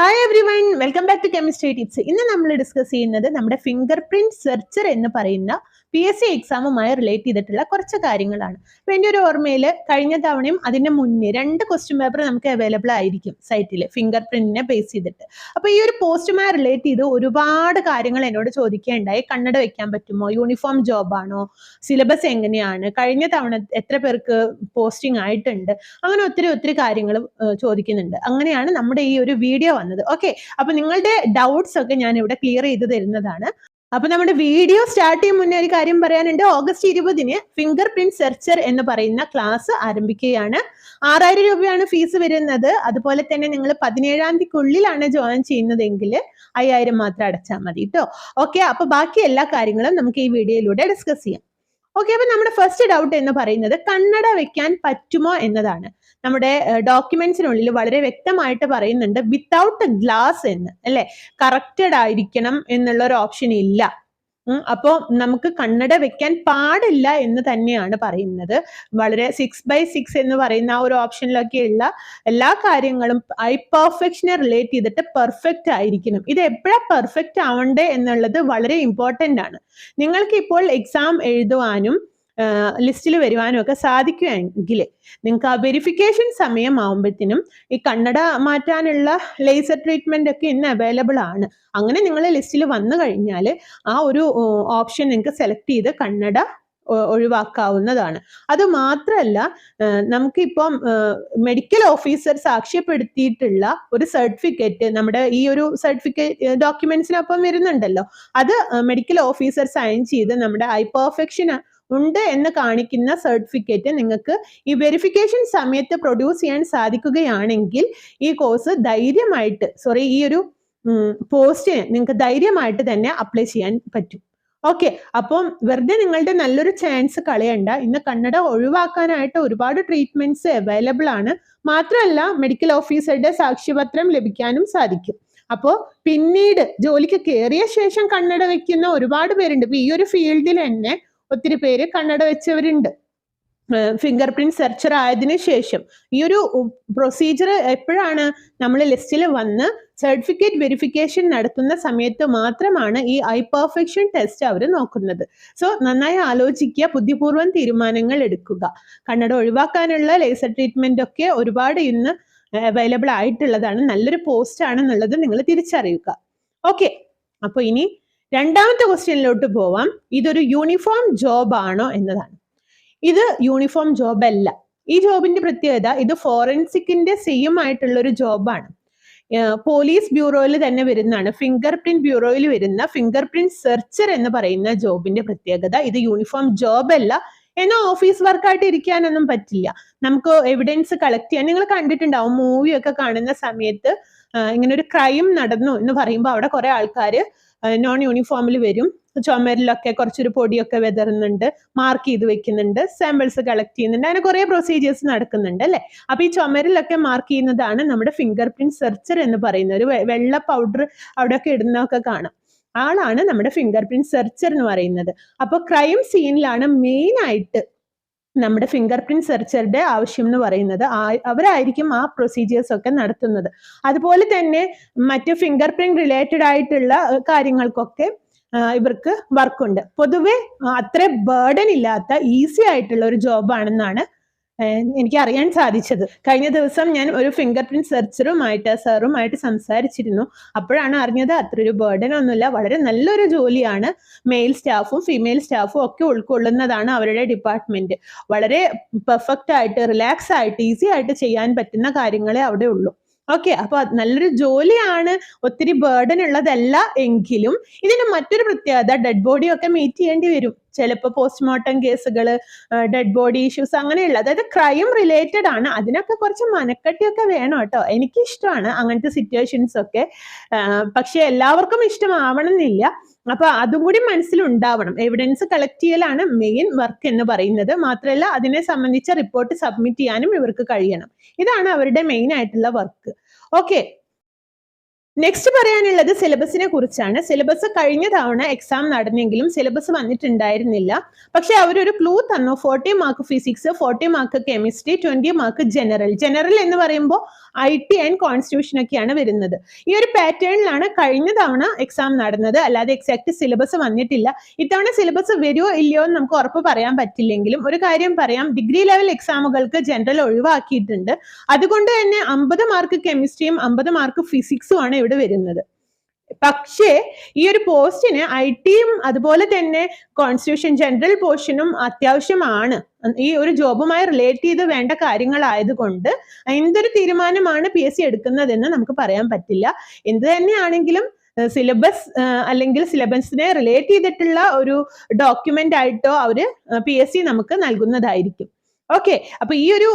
Hi everyone welcome back to chemistry tips ഇന്ന് നമ്മൾ discuss ചെയ്യുന്നത് നമ്മുടെ ഫിംഗർ പ്രിന്റ് സെർച്ചർ എന്ന് പറയുന്ന പി എസ് സി എക്സാമുമായി റിലേറ്റ് ചെയ്തിട്ടുള്ള കുറച്ച് കാര്യങ്ങളാണ്. അപ്പൊ എന്റെ ഒരു ഓർമ്മയിൽ കഴിഞ്ഞ തവണയും അതിന്റെ മുന്നേ രണ്ട് ക്വസ്റ്റ്യൻ പേപ്പർ നമുക്ക് അവൈലബിൾ ആയിരിക്കും സൈറ്റിൽ ഫിംഗർ പ്രിന്റിനെ ബേസ് ചെയ്തിട്ട്. അപ്പൊ ഈ ഒരു പോസ്റ്റുമായി റിലേറ്റ് ചെയ്ത് ഒരുപാട് കാര്യങ്ങൾ എന്നോട് ചോദിക്കുകയുണ്ടായി കണ്ണട വെക്കാൻ പറ്റുമോ? യൂണിഫോം ജോബ് ആണോ? സിലബസ് എങ്ങനെയാണ്? കഴിഞ്ഞ തവണ എത്ര പേർക്ക് പോസ്റ്റിംഗ് ആയിട്ടുണ്ട്? അങ്ങനെ ഒത്തിരി ഒത്തിരി കാര്യങ്ങൾ ചോദിക്കുന്നുണ്ട്. അങ്ങനെയാണ് നമ്മുടെ ഈ ഒരു വീഡിയോ വന്നത്. ഓക്കെ അപ്പൊ നിങ്ങളുടെ ഡൗട്ട്സ് ഒക്കെ ഞാൻ ഇവിടെ ക്ലിയർ ചെയ്ത് തരുന്നതാണ്. അപ്പൊ നമ്മുടെ വീഡിയോ സ്റ്റാർട്ട് ചെയ്യും മുന്നേ ഒരു കാര്യം പറയാനുണ്ട്. ഓഗസ്റ്റ് ഇരുപതിന് ഫിംഗർ പ്രിന്റ് സെർച്ചർ എന്ന് പറയുന്ന ക്ലാസ് ആരംഭിക്കുകയാണ്. ആറായിരം രൂപയാണ് ഫീസ് വരുന്നത്. അതുപോലെ തന്നെ നിങ്ങൾ പതിനേഴാം തീയതിക്കുള്ളിലാണ് ജോയിൻ ചെയ്യുന്നതെങ്കിൽ അയ്യായിരം മാത്രം അടച്ചാൽ മതി കേട്ടോ ഓക്കെ അപ്പൊ ബാക്കി എല്ലാ കാര്യങ്ങളും നമുക്ക് ഈ വീഡിയോയിലൂടെ ഡിസ്കസ് ചെയ്യാം. ഓക്കെ അപ്പൊ നമ്മുടെ ഫസ്റ്റ് ഡൗട്ട് എന്ന് പറയുന്നത് കണ്ണട വെക്കാൻ പറ്റുമോ എന്നതാണ്. നമ്മുടെ ഡോക്യുമെന്റ്സിനുള്ളിൽ വളരെ വ്യക്തമായിട്ട് പറയുന്നുണ്ട് വിത്തൗട്ട് ഗ്ലാസ് എന്ന് അല്ലെ? കറക്റ്റഡ് ആയിരിക്കണം എന്നുള്ള ഒരു ഓപ്ഷൻ ഇല്ല. അപ്പോൾ നമുക്ക് കണ്ണട വെക്കാൻ പാടില്ല എന്ന് തന്നെയാണ് പറയുന്നത്. വളരെ സിക്സ് ബൈ സിക്സ് എന്ന് പറയുന്ന ആ ഒരു ഓപ്ഷനിലൊക്കെയുള്ള എല്ലാ കാര്യങ്ങളും ഐ പെർഫെക്ഷനെ റിലേറ്റ് ചെയ്തിട്ട് പെർഫെക്റ്റ് ആയിരിക്കണം. ഇത് എപ്പോഴാ പെർഫെക്റ്റ് ആവണ്ടേ എന്നുള്ളത് വളരെ ഇമ്പോർട്ടന്റ് ആണ്. നിങ്ങൾക്ക് ഇപ്പോൾ എക്സാം എഴുതുവാനും ലിസ്റ്റിൽ വരുവാനും ഒക്കെ സാധിക്കുമെങ്കിൽ നിങ്ങൾക്ക് ആ വെരിഫിക്കേഷൻ സമയമാകുമ്പോഴത്തേനും ഈ കണ്ണട മാറ്റാനുള്ള ലേസർ ട്രീറ്റ്മെന്റ് ഒക്കെ ഇന്ന് അവൈലബിൾ ആണ്. അങ്ങനെ നിങ്ങൾ ലിസ്റ്റിൽ വന്നു കഴിഞ്ഞാൽ ആ ഒരു ഓപ്ഷൻ നിങ്ങൾക്ക് സെലക്ട് ചെയ്ത് കണ്ണട ഒഴിവാക്കാവുന്നതാണ്. അത് മാത്രമല്ല നമുക്കിപ്പം മെഡിക്കൽ ഓഫീസർ സാക്ഷ്യപ്പെടുത്തിയിട്ടുള്ള ഒരു സർട്ടിഫിക്കറ്റ് നമ്മുടെ ഈ ഒരു സർട്ടിഫിക്കറ്റ് ഡോക്യുമെന്റ്സിനൊപ്പം വരുന്നുണ്ടല്ലോ. അത് മെഡിക്കൽ ഓഫീസർ സൈൻ ചെയ്ത് നമ്മുടെ ഐ പെർഫെക്ഷൻ ഉണ്ട് എന്ന് കാണിക്കുന്ന സർട്ടിഫിക്കറ്റ് നിങ്ങൾക്ക് ഈ വെരിഫിക്കേഷൻ സമയത്ത് പ്രൊഡ്യൂസ് ചെയ്യാൻ സാധിക്കുകയാണെങ്കിൽ ഈ കോഴ്സ് ധൈര്യമായിട്ട് സോറി ഈ ഒരു പോസ്റ്റിന് നിങ്ങൾക്ക് ധൈര്യമായിട്ട് തന്നെ അപ്ലൈ ചെയ്യാൻ പറ്റും. ഓക്കെ അപ്പം വെറുതെ നിങ്ങളുടെ നല്ലൊരു ചാൻസ് കളയണ്ട. ഇന്ന് കന്നഡ ഒഴിവാക്കാനായിട്ട് ഒരുപാട് ട്രീറ്റ്മെന്റ്സ് അവൈലബിൾ ആണ്. മാത്രമല്ല മെഡിക്കൽ ഓഫീസറുടെ സാക്ഷ്യപത്രം ലഭിക്കാനും സാധിക്കും. അപ്പോൾ പിന്നീട് ജോലിക്ക് കയറിയ ശേഷം കണ്ണട വയ്ക്കുന്ന ഒരുപാട് പേരുണ്ട്. ഈ ഒരു ഫീൽഡിൽ തന്നെ ഒത്തിരി പേര് കണ്ണട വെച്ചവരുണ്ട്. ഫിംഗർ പ്രിന്റ് സെർച്ചർ ആയതിനു ശേഷം. ഈ ഒരു പ്രൊസീജിയർ എപ്പോഴാണ് നമ്മൾ ലിസ്റ്റിൽ വന്ന് സർട്ടിഫിക്കറ്റ് വെരിഫിക്കേഷൻ നടത്തുന്ന സമയത്ത് മാത്രമാണ് ഈ ഐ പെർഫെക്ഷൻ ടെസ്റ്റ് അവർ നോക്കുന്നത്. സോ നന്നായി ആലോചിക്കുക ബുദ്ധിപൂർവം തീരുമാനങ്ങൾ എടുക്കുക. കണ്ണട ഒഴിവാക്കാനുള്ള ലേസർ ട്രീറ്റ്മെന്റ് ഒക്കെ ഒരുപാട് ഇന്ന് അവൈലബിൾ ആയിട്ടുള്ളതാണ്. നല്ലൊരു പോസ്റ്റ് ആണെന്നുള്ളത് നിങ്ങൾ തിരിച്ചറിയുക. ഓക്കെ അപ്പോൾ ഇനി രണ്ടാമത്തെ ക്വസ്റ്റ്യനിലോട്ട് പോവാം. ഇതൊരു യൂണിഫോം ജോബ് ആണോ എന്നതാണ്. ഇത് യൂണിഫോം ജോബ് അല്ല. ഈ ജോബിന്റെ പ്രത്യേകത ഇത് ഫോറൻസിക്കിന്റെ സെയിം ആയിട്ടുള്ള ഒരു ജോബാണ് പോലീസ് ബ്യൂറോയിൽ തന്നെ വരുന്നതാണ്. ഫിംഗർ പ്രിന്റ് ബ്യൂറോയിൽ വരുന്ന ഫിംഗർ പ്രിന്റ് സെർച്ചർ എന്ന് പറയുന്ന ജോബിന്റെ പ്രത്യേകത. ഇത് യൂണിഫോം ജോബ് അല്ല. എന്നാൽ ഓഫീസ് വർക്കായിട്ട് ഇരിക്കാനൊന്നും പറ്റില്ല. നമുക്ക് എവിഡൻസ് കളക്ട് ചെയ്യാൻ നിങ്ങൾ കണ്ടിട്ടുണ്ടാവും മൂവി ഒക്കെ കാണുന്ന സമയത്ത് ഇങ്ങനെ ഒരു ക്രൈം നടന്നു എന്ന് പറയുമ്പോൾ അവിടെ കുറെ ആൾക്കാർ നോൺ യൂണിഫോമിൽ വരും. ചുമരിലൊക്കെ കുറച്ചൊരു പൊടിയൊക്കെ വെതറുന്നുണ്ട്. മാർക്ക് ചെയ്ത് വെക്കുന്നുണ്ട്. സാമ്പിൾസ് കളക്ട് ചെയ്യുന്നുണ്ട്. അങ്ങനെ കുറേ പ്രൊസീജിയേഴ്സ് നടക്കുന്നുണ്ട് അല്ലേ? അപ്പോൾ ഈ ചുമരിലൊക്കെ മാർക്ക് ചെയ്യുന്നതാണ് നമ്മുടെ ഫിംഗർ പ്രിന്റ് സെർച്ചർ എന്ന് പറയുന്ന ഒരു വെള്ള പൗഡർ അവിടെയൊക്കെ ഇടുന്നതൊക്കെ കാണാം. ആളാണ് നമ്മുടെ ഫിംഗർ പ്രിന്റ് സെർച്ചർ എന്ന് പറയുന്നത്. അപ്പോൾ ക്രൈം സീനിലാണ് മെയിൻ ആയിട്ട് നമ്മുടെ ഫിംഗർ പ്രിന്റ് സെർച്ചറുടെ ആവശ്യം എന്ന് പറയുന്നത് അവരായിരിക്കും ആ പ്രൊസീജിയേഴ്സ് ഒക്കെ നടത്തുന്നത്. അതുപോലെ തന്നെ മറ്റ് ഫിംഗർ പ്രിന്റ് റിലേറ്റഡ് ആയിട്ടുള്ള കാര്യങ്ങൾക്കൊക്കെ ഇവർക്ക് വർക്കുണ്ട് പൊതുവെ അത്ര ബേർഡൻ ഇല്ലാത്ത ഈസി ആയിട്ടുള്ള ഒരു ജോബാണെന്നാണ് എനിക്ക് അറിയാൻ സാധിച്ചത്. കഴിഞ്ഞ ദിവസം ഞാൻ ഒരു ഫിംഗർ പ്രിന്റ് സെർച്ചറുമായിട്ട് സാറുമായിട്ട് സംസാരിച്ചിരുന്നു. അപ്പോഴാണ് അറിഞ്ഞത് അത്ര ഒരു ബേർഡൻ ഒന്നുമില്ല. വളരെ നല്ലൊരു ജോലിയാണ്. മെയിൽ സ്റ്റാഫും ഫീമെയിൽ സ്റ്റാഫും ഒക്കെ ഉൾക്കൊള്ളുന്നതാണ് അവരുടെ ഡിപ്പാർട്ട്മെന്റ് വളരെ പെർഫെക്റ്റ് ആയിട്ട് റിലാക്സ് ആയിട്ട് ഈസി ആയിട്ട് ചെയ്യാൻ പറ്റുന്ന കാര്യങ്ങളെ അവിടെ ഉള്ളൂ. ഓക്കെ അപ്പൊ നല്ലൊരു ജോലിയാണ്. ഒത്തിരി ബേർഡൻ ഉള്ളതല്ല എങ്കിലും ഇതിന് മറ്റൊരു പ്രത്യേകത ഡെഡ് ബോഡി ഒക്കെ മീറ്റ് ചെയ്യേണ്ടി വരും. ചിലപ്പോൾ പോസ്റ്റ്മോർട്ടം കേസുകൾ ഡെഡ് ബോഡി ഇഷ്യൂസ് അങ്ങനെയുള്ള അതായത് ക്രൈം റിലേറ്റഡ് ആണ്. അതിനൊക്കെ കുറച്ച് മനക്കട്ടിയൊക്കെ വേണം കേട്ടോ. എനിക്കിഷ്ടമാണ് അങ്ങനത്തെ സിറ്റുവേഷൻസ് ഒക്കെ. പക്ഷെ എല്ലാവർക്കും ഇഷ്ടമാവണമെന്നില്ല. അപ്പൊ അതും കൂടി മനസ്സിലുണ്ടാവണം. എവിഡൻസ് കളക്ട് ചെയ്യലാണ് മെയിൻ വർക്ക് എന്ന് പറയുന്നത്. മാത്രമല്ല അതിനെ സംബന്ധിച്ച റിപ്പോർട്ട് സബ്മിറ്റ് ചെയ്യാനും ഇവർക്ക് കഴിയണം. ഇതാണ് അവരുടെ മെയിൻ ആയിട്ടുള്ള വർക്ക് ഓക്കെ നെക്സ്റ്റ് പറയാനുള്ളത് സിലബസിനെ കുറിച്ചാണ്. സിലബസ് കഴിഞ്ഞ തവണ എക്സാം നടന്നെങ്കിലും സിലബസ് വന്നിട്ടുണ്ടായിരുന്നില്ല. പക്ഷെ അവരൊരു ക്ലൂ തന്നു. Forty mark physics forty mark chemistry twenty mark general general എന്ന് പറയുമ്പോൾ ഐ ടി ആൻഡ് കോൺസ്റ്റിറ്റ്യൂഷൻ ഒക്കെയാണ് വരുന്നത്. ഈ ഒരു പാറ്റേണിലാണ് കഴിഞ്ഞ തവണ എക്സാം നടന്നത്. അല്ലാതെ എക്സാക്ട് സിലബസ് വന്നിട്ടില്ല. ഇത്തവണ സിലബസ് വരുമോ ഇല്ലയോ എന്ന് നമുക്ക് ഉറപ്പ് പറയാൻ പറ്റില്ലെങ്കിലും ഒരു കാര്യം പറയാം. ഡിഗ്രി ലെവൽ എക്സാമുകൾക്ക് ജനറൽ ഒഴിവാക്കിയിട്ടുണ്ട്. അതുകൊണ്ട് തന്നെ അമ്പത് മാർക്ക് കെമിസ്ട്രിയും അമ്പത് മാർക്ക് ഫിസിക്സും ആണ് ഇവിടെ വരുന്നത്. പക്ഷേ ഈ ഒരു പോസ്റ്റിന് ഐ ടിയും അതുപോലെ തന്നെ കോൺസ്റ്റിറ്റ്യൂഷൻ ജനറൽ പോർഷനും അത്യാവശ്യമാണ്. ഈ ഒരു ജോബുമായി റിലേറ്റ് ചെയ്ത് വേണ്ട കാര്യങ്ങളായതുകൊണ്ട് എന്തൊരു തീരുമാനമാണ് പി എസ് സി എടുക്കുന്നതെന്ന് നമുക്ക് പറയാൻ പറ്റില്ല. എന്ത് തന്നെയാണെങ്കിലും സിലബസ് അല്ലെങ്കിൽ സിലബസിനെ റിലേറ്റ് ചെയ്തിട്ടുള്ള ഒരു ഡോക്യുമെന്റ് ആയിട്ടോ അവർ പി എസ് സി നമുക്ക് നൽകുന്നതായിരിക്കും. ഓക്കെ അപ്പൊ ഈ ഒരു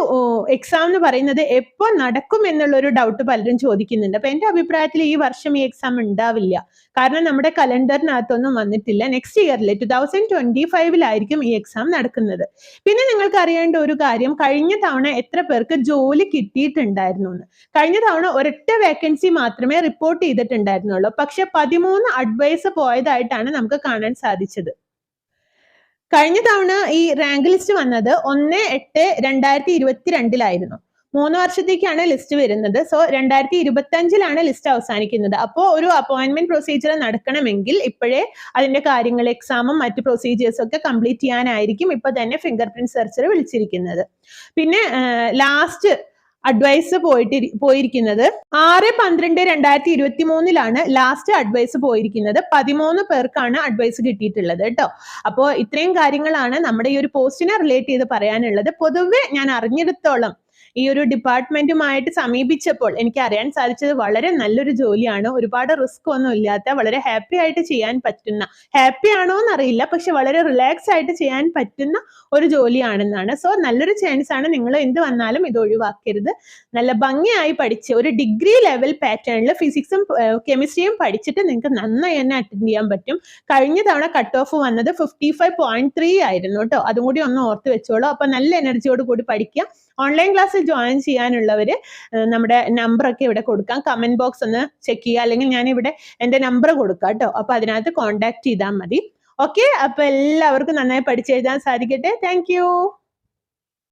എക്സാം എന്ന് പറയുന്നത് എപ്പോൾ നടക്കും എന്നുള്ള ഒരു ഡൗട്ട് പലരും ചോദിക്കുന്നുണ്ട്. അപ്പൊ എന്റെ അഭിപ്രായത്തിൽ ഈ വർഷം ഈ എക്സാം ഉണ്ടാവില്ല. കാരണം നമ്മുടെ കലണ്ടറിനകത്തൊന്നും വന്നിട്ടില്ല. നെക്സ്റ്റ് ഇയറിൽ ടു തൗസൻഡ് ട്വന്റി ഫൈവിലായിരിക്കും ഈ എക്സാം നടക്കുന്നത്. പിന്നെ നിങ്ങൾക്ക് അറിയേണ്ട ഒരു കാര്യം കഴിഞ്ഞ തവണ എത്ര പേർക്ക് ജോലി കിട്ടിയിട്ടുണ്ടായിരുന്നു എന്ന് കഴിഞ്ഞ തവണ ഒരൊറ്റ വേക്കൻസി മാത്രമേ റിപ്പോർട്ട് ചെയ്തിട്ടുണ്ടായിരുന്നുള്ളൂ. പക്ഷെ പതിമൂന്ന് അഡ്വൈസ് പോയതായിട്ടാണ് നമുക്ക് കാണാൻ സാധിച്ചത്. കഴിഞ്ഞ തവണ ഈ റാങ്ക് ലിസ്റ്റ് വന്നത് ഒന്ന് എട്ട് രണ്ടായിരത്തി ഇരുപത്തിരണ്ടിലായിരുന്നു മൂന്ന് വർഷത്തേക്കാണ് ലിസ്റ്റ് വരുന്നത്. സോ രണ്ടായിരത്തി ഇരുപത്തി അഞ്ചിലാണ് ലിസ്റ്റ് അവസാനിക്കുന്നത്. അപ്പോൾ ഒരു അപ്പോയിന്റ്മെന്റ് പ്രൊസീജിയർ നടക്കണമെങ്കിൽ ഇപ്പോഴേ അതിന്റെ കാര്യങ്ങൾ എക്സാമും മറ്റ് പ്രൊസീജിയേഴ്സും ഒക്കെ കംപ്ലീറ്റ് ചെയ്യാനായിരിക്കും ഇപ്പൊ തന്നെ ഫിംഗർ പ്രിന്റ് സെർച്ചർ വിളിച്ചിരിക്കുന്നത്. പിന്നെ ലാസ്റ്റ് അഡ്വൈസ് പോയിട്ട് പോയിരിക്കുന്നത്. ആറ് പന്ത്രണ്ട് രണ്ടായിരത്തി ഇരുപത്തി മൂന്നിലാണ് ലാസ്റ്റ് അഡ്വൈസ് പോയിരിക്കുന്നത്. പതിമൂന്ന് പേർക്കാണ് അഡ്വൈസ് കിട്ടിയിട്ടുള്ളത് കേട്ടോ. അപ്പോൾ ഇത്രയും കാര്യങ്ങളാണ് നമ്മുടെ ഈ ഒരു പോസ്റ്റിനെ റിലേറ്റ് ചെയ്ത് പറയാനുള്ളത്. പൊതുവെ ഞാൻ അറിഞ്ഞെടുത്തോളം ഈ ഒരു ഡിപ്പാർട്ട്മെന്റുമായിട്ട് സമീപിച്ചപ്പോൾ എനിക്ക് അറിയാൻ സാധിച്ചത് വളരെ നല്ലൊരു ജോലിയാണ്. ഒരുപാട് റിസ്ക് ഒന്നും ഇല്ലാത്ത വളരെ ഹാപ്പി ആയിട്ട് ചെയ്യാൻ പറ്റുന്ന ഹാപ്പി ആണോ എന്ന് അറിയില്ല പക്ഷെ വളരെ റിലാക്സ് ആയിട്ട് ചെയ്യാൻ പറ്റുന്ന ഒരു ജോലിയാണെന്നാണ്. സോ നല്ലൊരു ചാൻസ് ആണ് നിങ്ങൾ എന്ത് വന്നാലും ഇത് ഒഴിവാക്കരുത്. നല്ല ഭംഗിയായി പഠിച്ച് ഒരു ഡിഗ്രി ലെവൽ പാറ്റേണിൽ ഫിസിക്സും കെമിസ്ട്രിയും പഠിച്ചിട്ട് നിങ്ങൾക്ക് നന്നായി തന്നെ അറ്റൻഡ് ചെയ്യാൻ പറ്റും. കഴിഞ്ഞ തവണ കട്ട് ഓഫ് വന്നത് ഫിഫ്റ്റി ഫൈവ് പോയിന്റ് ത്രീ ആയിരുന്നു കേട്ടോ. അതും കൂടി ഒന്ന് ഓർത്ത് വെച്ചോളൂ. അപ്പൊ നല്ല എനർജിയോട് കൂടി പഠിക്കുക. ഓൺലൈൻ ക്ലാസ്സിൽ ജോയിൻ ചെയ്യാനുള്ളവർ നമ്മുടെ നമ്പറൊക്കെ ഇവിടെ കൊടുക്കാം. കമന്റ് ബോക്സ് ഒന്ന് ചെക്ക് ചെയ്യുക. അല്ലെങ്കിൽ ഞാൻ ഇവിടെ എന്റെ നമ്പർ കൊടുക്കാം കേട്ടോ. അപ്പോൾ അതിനകത്ത് കോൺടാക്ട് ചെയ്താൽ മതി. ഓക്കെ അപ്പോൾ എല്ലാവർക്കും നന്നായി പഠിച്ചെഴുതാൻ സാധിക്കട്ടെ. താങ്ക്